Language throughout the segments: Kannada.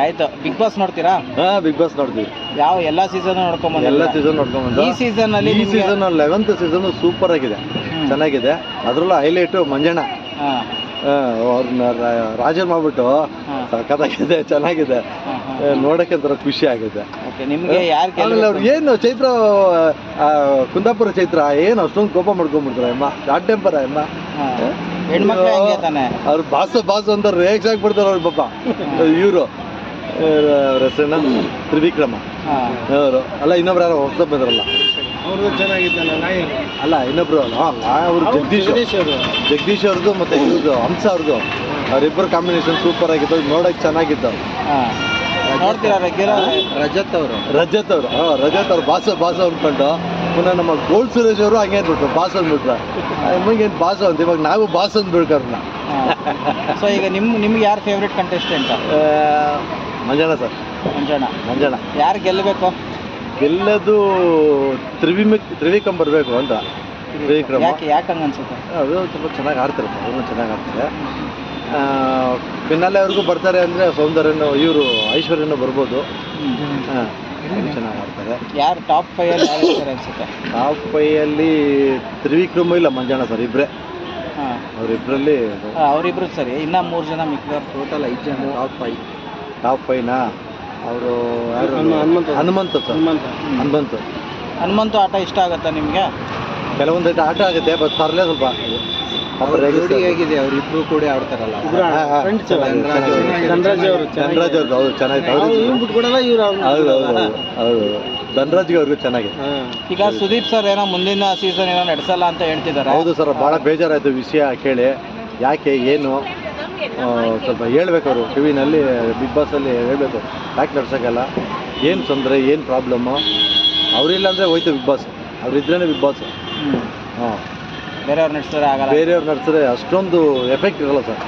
ಆಯ್ತು. ಬಿಗ್ ಬಾಸ್ ನೋಡ್ತೀರಾ? ಹಾ ಬಿಗ್ ಬಾಸ್ ನೋಡ್ತೀವಿ. ಯಾವ ಎಲ್ಲಾ ಸೀಸನ್ ನೋಡ್ಕೊಂಡ್ ಎಲ್ಲ ಸೀಸನ್ ನೋಡ್ಕೊಂಡ್ಬಂದು ಈ ಸೀಸನ್ ಅಲ್ಲಿ ಈ ನಿಮ್ಗೆ- ಸೀಸನ್ ಲೆವೆಂತ್ ಸೀಸನ್ ಸೂಪರ್ ಆಗಿದೆ. ಹ್ಮ್. ಚೆನ್ನಾಗಿದೆ. ಅದ್ರಲ್ಲೂ ಹೈಲೈಟ್ ಮಂಜಣ್ಣ. ಹಾ, ಆ, ಅವ್ರನ್ನ ರಾ- ರಾಜನ್ ಮಾಡ್ಬಿಟ್ಟು ಹಾ, ಸಖತ್ತಾಗಿದೆ ಚೆನ್ನಾಗಿದೆ. ಹಾ, ಹಾ. ಆ, ನೋಡಕ್ಕೆ ಒಂಥರ ಖುಷಿ ಆಗಿದೆ ಓಕೆ ನಿಮ್ಗೆ ಯಾರು ಆಮೇಲೆ ಅವ್ರು ಏನು ಚೈತ್ರ ಆ, ಕುಂದಾಪುರ ಚೈತ್ರ ಏನು ಅಷ್ಟೊಂದು ಕೋಪ ಮಾಡ್ಕೊಂಡ್ಬಿಡ್ತಾರೆ ಅಮ್ಮ. ಶಾರ್ಟ್ ಟೆಂಪರ ಅಮ್ಮ. ಹೆಣ್ಮಕ್ಳು ಹೆಂಗೆ ತಾನೆ. ಅವ್ರು ಬಾಸು ಬಾಸು ಅಂತ ರೇಕ್ಸ್ ಆಗ್ಬಿಡ್ತಾರೆ ಅವ್ರ ಪಾಪ. ಇವರು. ಅವ್ರ ಹೆಸರನ್ನ ತ್ರಿವಿಕ್ರಮ. ಅವರು ಅಲ್ಲ ಇನ್ನೊಬ್ರು ಯಾರೋ ಹೊಸ ಬಂದ್ರಲ್ಲ. ಅವ್ರದ್ದು ಚೆನ್ನಾಗಿತ್ತಲ್ಲ ನಾಯಿ. ಅಲ್ಲ ಇನ್ನೊಬ್ರು ಅವರು ಜಗದೀಶ್ ಜಗದೀಶ್ ಅವ್ರದ್ದು ಮತ್ತೆ ಇವ್ರದ್ದು ಹಂಸ ಅವ್ರದ್ದು. ಅವರಿಬ್ಬರು ಕಾಂಬಿನೇಷನ್ ಸೂಪರ್ ಆಗಿತ್ತು ನೋಡಕ್ ಚೆನ್ನಾಗಿತ್ತು. ನೋಡ್ತೀರಾ ರಜತ್ ಅವರು. ರಜತ್ ಅವರು. ಹಾಂ ರಜತ್ ಅವ್ರು ಬಾಸ ಬಾಸ ಅಂದ್ಕೊಂಡು ಪುನಃ ನಮ್ಮ ಗೋಲ್ಡ್ ಸುರೇಶ್ ಅವರು ಹಂಗೆ ಅಂದ್ಬಿಟ್ರು ಬಾಸ್ ಅಂದ್ಬಿಟ್ರು. ನಮಗೇನು ಬಾಸ ಅಂತ? ಇವಾಗ ನಾವು ಬಾಸ ಅಂತ ಅವ್ರನ್ನ. ಸೊ ಈಗ ನಿಮ್ಮ ನಿಮ್ಗೆ ಯಾರು favourite contestant Manjanna sir. Manjanna Manjanna ಯಾರು ಗೆಲ್ಲಬೇಕು? ಗೆಲ್ಲದು ತ್ರಿವಿಮ ತ್ರಿವಿಕ್ರಮ್ ಬರಬೇಕು ಅಂತ. ತ್ರಿವಿಕ್ರಮ್. ಯಾಕೆ ಯಾಕೆ ಹಂಗೆ ಅನ್ಸುತ್ತೆ? ಅದು ಸ್ವಲ್ಪ ಚೆನ್ನಾಗಿ ಆಡ್ತಾರೆ ಅವರು ಚೆನ್ನಾಗಿ ಆಡ್ತಾರೆ. ಫಿನಾಲೆ ಅವ್ರಿಗೂ ಬರ್ತಾರೆ ಅಂದರೆ ಸೌಂದರ್ಯನು ಇವರು ಐಶ್ವರ್ಯನೂ ಬರ್ಬೋದು. ಹಾಂ ಚೆನ್ನಾಗಿ ಆಡ್ತಾರೆ. ಯಾರು ಟಾಪ್ ಫೈಯಲ್ಲಿ ಅಲ್ಲಿ ಯಾರು ಅನ್ಸುತ್ತೆ? ಟಾಪ್ ಫೈಯಲ್ಲಿ ತ್ರಿವಿಕ್ರಮ ಇಲ್ಲ ಮಂಜಣ್ಣ ಸರ್ ಇಬ್ಬರೇ ಹಾಂ. ಅವರಿಬ್ಬರಲ್ಲಿ ಅವರಿಬ್ರು ಸರಿ. ಇನ್ನೂ ಮೂರು ಜನ ಮಿಕ್ಕಿದವ್ರು ಟೋಟಲ್ ಐದು ಜನ. ಟಾಪ್ ಫೈವ್ ಟಾಪ್ ಫೈನಾ ಅವರು ಹನುಮಂತ. ಹನುಮಂತ. ಸರ್. ಹನುಮಂತ. ಹನುಮಂತ. ಹನುಮಂತು ಆಟ ಇಷ್ಟ ಆಗತ್ತಾ ನಿಮಗೆ? ಕೆಲವೊಂದು ಆಟ ಆಗುತ್ತೆ ಬಟ್ ಪರ್ಲೇ ಸ್ವಲ್ಪ ಹೇಗಿದೆ ಅವ್ರಿಬ್ರು ಕೂಡ ಆಡ್ತಾರಲ್ಲ. ಧನರಾಜ್ ಅವರು. ಧನರಾಜ್ ಅವರು ಧನರಾಜ್ ಅವ್ರದ್ದು ಹೌದು ಇವ್ರು ಹೌದು ಹೌದು. ಹೌದು ಹೌದು ಧನರಾಜ್ಗೆ ಅವ್ರಿಗೂ ಚೆನ್ನಾಗಿದೆ. ಈಗ ಸುದೀಪ್ ಸರ್ ಏನೋ ಮುಂದಿನ ಸೀಸನ್ ಏನೋ ನಡೆಸಲ್ಲ ಅಂತ ಹೇಳ್ತಿದ್ದಾರೆ. ಹೌದು ಸರ್ ಭಾಳ ಬೇಜಾರಾಯಿತು ವಿಷಯ ಕೇಳಿ. ಯಾಕೆ ಏನು? ಸ್ವಲ್ಪ ಹೇಳ್ಬೇಕು ಅವರು ಟಿ ವಿನಲ್ಲಿ ಬಿಗ್ ಬಾಸಲ್ಲಿ ಹೇಳ್ಬೇಕು. ಯಾಕೆ ನಡ್ಸೋಕ್ಕಲ್ಲ. ಏನು ತೊಂದರೆ ಏನು ಪ್ರಾಬ್ಲಮ್ಮು ಅವರಿಲ್ಲ ಅಂದರೆ ಹೋಯ್ತು ಬಿಗ್ ಬಾಸ್. ಅವ್ರಿದ್ರೇ ಬಿಗ್ ಬಾಸ್. ಹಾಂ. ಬೇರೆಯವ್ರು ನಡೆಸಿದ್ರೆ ಆಗಲ್ಲ. ಬೇರೆಯವ್ರು ನಡೆಸಿದ್ರೆ ಅಷ್ಟೊಂದು ಎಫೆಕ್ಟ್ ಇರಲ್ಲ ಸರ್.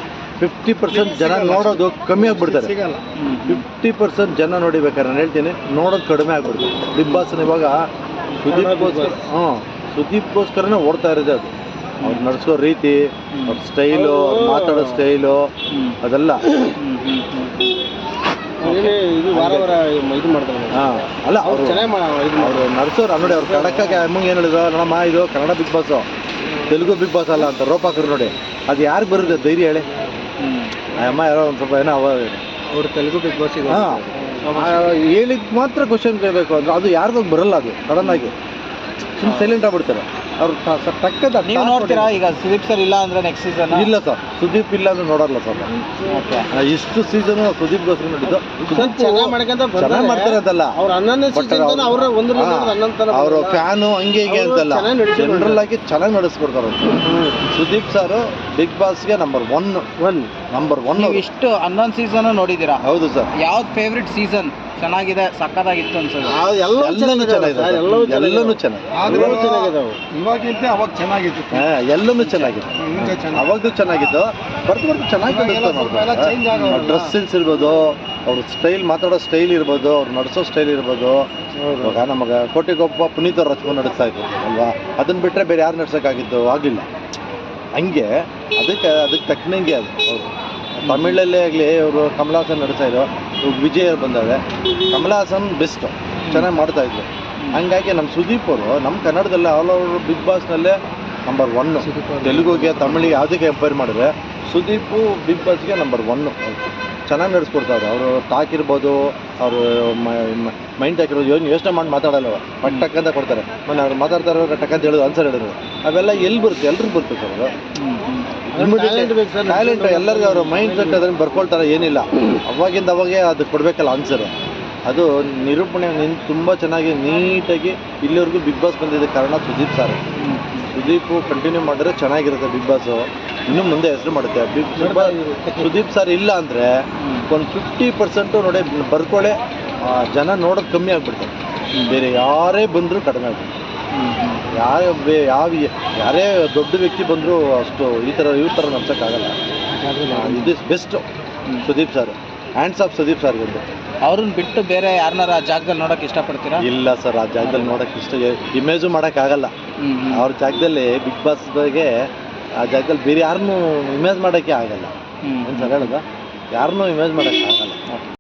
ಫಿಫ್ಟಿ ಪರ್ಸೆಂಟ್ ಜನ ನೋಡೋದು ಕಮ್ಮಿ ಆಗಿಬಿಡ್ತಾರೆ. ಫಿಫ್ಟಿ ಪರ್ಸೆಂಟ್ ಜನ ನೋಡಿಬೇಕಾರೆ ನಾನು ಹೇಳ್ತೀನಿ ನೋಡೋದು ಕಡಿಮೆ ಆಗ್ಬಿಡ್ತು ಬಿಗ್ ಬಾಸ್ನ ಇವಾಗ ಸುದೀಪ್ಗೋಸ್ಕರ ಹಾಂ ಸುದೀಪ್ಗೋಸ್ಕರನೇ ಓಡ್ತಾ ಇರೋದೇ ಅದು. ಅವ್ರು ನಡೆಸೋ ರೀತಿ ಅವ್ರ ಸ್ಟೈಲು ಅವ್ರು ಮಾತಾಡೋ ಸ್ಟೈಲು. ಅದೆಲ್ಲ. ಇದು ವಾರ ವಾರ ಇದು ಮಾಡ್ತಾರೆ. ಹಾಂ ಅಲ್ಲ ಅವ್ರು ಅವರು ಚೆನ್ನಾಗಿ. ಅವರು ನಡೆಸೋರು ನೋಡಿ ಅವ್ರು ಕಡಕ್ಕಾಗಿ ಅಮ್ಮಂಗೆ ಏನು ಹೇಳಿದ್ರು ನೋಡಮ್ಮ ಇದು Kannada Bigg Boss Telugu Bigg Boss ಅಲ್ಲ ಅಂತ ರೋಪಾಕರು ನೋಡಿ. ಅದು ಯಾರಿಗೆ ಬರುತ್ತೆ ಧೈರ್ಯ ಹೇಳಿ. ಅಮ್ಮ ಯಾರೋ ಒಂದು ಸ್ವಲ್ಪ ಏನೋ ಅವ ಅವ್ರು ತೆಲುಗು ಬಿಗ್ ಬಾಸ್ ಹಾಂ. ಹೇಳಿದ್ ಮಾತ್ರ ಕ್ವಶನ್ ಕೇಳಬೇಕು ಅಂದ್ರೆ ಅದು ಯಾರಿಗೂ ಬರಲ್ಲ ಅದು ಸಡನ್ ಆಗಿ. ಸುಮ್ಮನೆ ಸೈಲೆಂಟ್ ಆಗ್ಬಿಡ್ತಾರೆ. ಅವ್ರು ಟ- ಸ- ಟಕ್ಕದ ನೀವು ನೋಡ್ತೀರಾ? ಈಗ ಸುದೀಪ್ ಸರ್ ಇಲ್ಲ ಅಂದ್ರೆ ನೆಕ್ಸ್ಟ್ ಸೀಸನ್ ಇಲ್ಲ ಸರ್ ಸುದೀಪ್ ಇಲ್ಲ ಅಂದ್ರೆ ನೋಡಲ್ಲ ಸರ್. ಓಕೆ ಆ, ಇಷ್ಟು ಸೀಸನ್ ಸುದೀಪ್ಗೋಸ್ಕರ ನೋಡಿದ್ದು ಸ್ವಲ್ಪ ಚೆನ್ನಾಗಿ ಮಾಡ್ಕೊಂತ ಚೆನ್ನಾಗಿ ಮಾಡ್ತಾರೆ ಅಂತಲ್ಲ. ಅವ್ರ ಹನ್ನೊಂದನೇ But ಸೀಸನ್ ಅವ್ರು- ಅವ್ರ ಒಂದು ಹಾ, ಹನ್ನೊಂದು ಅವರು ಫ್ಯಾನು ಹಂಗೆ ಹೀಗೆ ಅವ್ರು ಅಂತಲ್ಲ. ಚೆನ್ನಾಗಿ ನಡೆಸ್ಕೊಂಡು ಜನರಲ್ ಆಗಿ ಚೆನ್ನಾಗಿ ನಡೆಸ್ಕೊಡ್ತಾರೆ ಅವ್ರು. Sudeep sir big ಬಾಸ್ಗೆ number one one number one ನೀವು ಇಷ್ಟು ಹನ್ನೊಂದು ಸೀಸನ್ ನೋಡಿದ್ದೀರಾ? ಹೌದು ಸರ್ ಯಾವ್ದು ಫೇವ್ರೆಟ್ ಸೀಸನ್ ಚೆನ್ನಾಗಿದೆ ಸಕ್ಕತ್ತಾಗಿತ್ತು ಅನ್ಸೋದು ಎಲ್ಲವೂ ಎಲ್ಲನೂ ಚೆನ್ನಾಗಿದೆ ಎಲ್ಲನೂ ಚೆನ್ನಾಗಿದೆ. ಇವಾಗಿಂತ ಅವಾಗ ಚೆನ್ನಾಗಿತ್ತು. ಹಾ, ಎಲ್ಲನೂ ಚೆನ್ನಾಗಿದೆ. ಈಗ ಅವಾಗಲೂ ಚೆನ್ನಾಗಿತ್ತು. ಬರ್ತು ಬರ್ತು ಚೆನ್ನಾಗಿ ಡ್ರೆಸ್ಸಿನ್ಸ್ ಎಲ್ಲ ಡ್ರೆಸ್ ಸೆನ್ಸ್ ಇರ್ಬೋದು ಅವ್ರ ಸ್ಟೈಲ್ ಮಾತಾಡೋ ಸ್ಟೈಲ್ ಇರ್ಬೋದು ಅವ್ರು ನಡೆಸೋ ಸ್ಟೈಲ್ ಇರ್ಬೋದು. ಇವಾಗ ನಮಗೆ ಕೋಟಿಗೊಬ್ಬ ಪುನೀತ್ ಅವ್ರ ರಚನೆ ನಡೆಸ್ತಾ ಇದ್ರು ಅಲ್ವಾ? ಅದನ್ನ ಬಿಟ್ಟರೆ ಬೇರೆ ಯಾರು ನಡ್ಸೋಕ್ಕಾಗಿದ್ದು? ಆಗಿಲ್ಲ ಹಂಗೆ ಅದಕ್ಕೆ ಅದಕ್ಕೆ ತಕ್ಕನಂಗೆ ಅದು. ಅವರು ತಮಿಳಲ್ಲೇ ಆಗಲಿ ಅವರು ಕಮಲಾಸನ್ ನಡೆಸ್ತಾ ಇದ್ರು. ಇವಾಗ ವಿಜಯ್ ಬಂದಾಗ ಬಂದಾವೆ ಕಮಲಾಸನ್ ಬೆಸ್ಟ್. ಚೆನ್ನಾಗಿ ಮಾಡ್ತಾ ಇದ್ರು. ಹಂಗಾಗಿ ನಮ್ಮ ಸುದೀಪ್ ಅವರು ನಮ್ಮ ಕನ್ನಡದಲ್ಲೇ ಆಲ್ ಓವರ್ ಬಿಗ್ ಬಾಸ್ನಲ್ಲೇ ನಂಬರ್ ಒನ್ ತೆಲುಗುಗೆ ತಮಿಳಿಗೆ ಯಾವುದಕ್ಕೆ ಎಂಪೈರ್ ಮಾಡಿದ್ರೆ ಸುದೀಪು ಬಿಗ್ ಬಾಸ್ಗೆ ನಂಬರ್ ಒನ್ನು ಚೆನ್ನಾಗಿ ನಡೆಸ್ಕೊಡ್ತಾರೆ ಅವರು ಟಾಕ್ ಇರ್ಬೋದು ಅವರು ಮೈಂಡ್ ಟಾಕ್ ಇರ್ಬೋದು ಏನು ಯೋಚನೆ ಮಾಡಿ ಮಾತಾಡಲ್ಲ ಬಟ್ ಟಕ್ ಅಂತ ಕೊಡ್ತಾರೆ. ಮೊನ್ನೆ ಅವ್ರು ಮಾತಾಡ್ತಾರೆ ಟಕ್ ಅಂತ ಹೇಳೋದು ಆನ್ಸರ್ ಹೇಳಿದ್ರು. ಅವೆಲ್ಲ ಎಲ್ಲಿ ಬರುತ್ತೆ? ಎಲ್ರಿಗೂ ಬರುತ್ತೆ ಸರ್ sir, ಟ್ಯಾಲೆಂಟ್ ಎಲ್ಲರಿಗೂ ಅವರು ಮೈಂಡ್ ಸೆಟ್ ಅದನ್ನು ಬರ್ಕೊಳ್ತಾರೆ ಏನಿಲ್ಲ. ಅವಾಗಿಂದ ಅವಾಗೇ ಅದು ಕೊಡಬೇಕಲ್ಲ ಆನ್ಸರ್ ಅದು ನಿರೂಪಣೆ ನಿನ್ ತುಂಬ ಚೆನ್ನಾಗಿ ನೀಟಾಗಿ ಇಲ್ಲಿವರೆಗೂ ಬಿಗ್ ಬಾಸ್ ಬಂದಿದ್ದ ಕಾರಣ ಸುದೀಪ್ ಸರ್. ಸುದೀಪು ಕಂಟಿನ್ಯೂ ಮಾಡಿದ್ರೆ ಚೆನ್ನಾಗಿರುತ್ತೆ ಬಿಗ್ ಬಾಸು. ಇನ್ನು ಮುಂದೆ ಹೆಸರು ಮಾಡುತ್ತೆ. ಸುದೀಪ್ ಸರ್ ಇಲ್ಲ ಅಂದರೆ ಒಂದು ಫಿಫ್ಟಿ ಪರ್ಸೆಂಟು ನೋಡಿ ಬರ್ಕೊಳ್ಳೆ ಜನ ನೋಡೋದು ಕಮ್ಮಿ ಆಗ್ಬಿಡ್ತಾರೆ ಬೇರೆ ಯಾರೇ ಬಂದರೂ ಕಡಿಮೆ ಆಗ್ಬಿಡ್ತಾರೆ ಯಾವ ಬೇ- ಯಾವ ಯಾರೇ ದೊಡ್ಡ ವ್ಯಕ್ತಿ ಬಂದರೂ ಅಷ್ಟು ಈ ಥರ ಈ ಥರ ನಡ್ಸೋಕ್ಕಾಗಲ್ಲ. ಇದು best Sudeep sir. Hands off Sudeep sir ಬಂದು ಅವ್ರನ್ನ ಬಿಟ್ಟು ಬೇರೆ ಯಾರನ್ನಾರ ಆ ಜಾಗದಲ್ಲಿ ನೋಡಕ್ ಇಷ್ಟಪಡ್ತೀರಾ? ಇಲ್ಲ ಸರ್ ಆ ಜಾಗದಲ್ಲಿ ನೋಡೋಕೆ ಇಷ್ಟ ಇಮೇಜು ಮಾಡೋಕ್ಕಾಗಲ್ಲ. ಅವ್ರ ಜಾಗದಲ್ಲಿ ಬಿಗ್ ಬಾಸ್ ಬಗ್ಗೆ ಆ ಜಾಗದಲ್ಲಿ ಬೇರೆ ಯಾರನ್ನೂ ಇಮೇಜ್ ಮಾಡೋಕ್ಕೆ ಆಗಲ್ಲ. ಏನು ಸರ್ ಹೇಳೋದು? ಯಾರನ್ನೂ ಇಮೇಜ್ ಮಾಡೋಕ್ಕೆ ಆಗಲ್ಲ.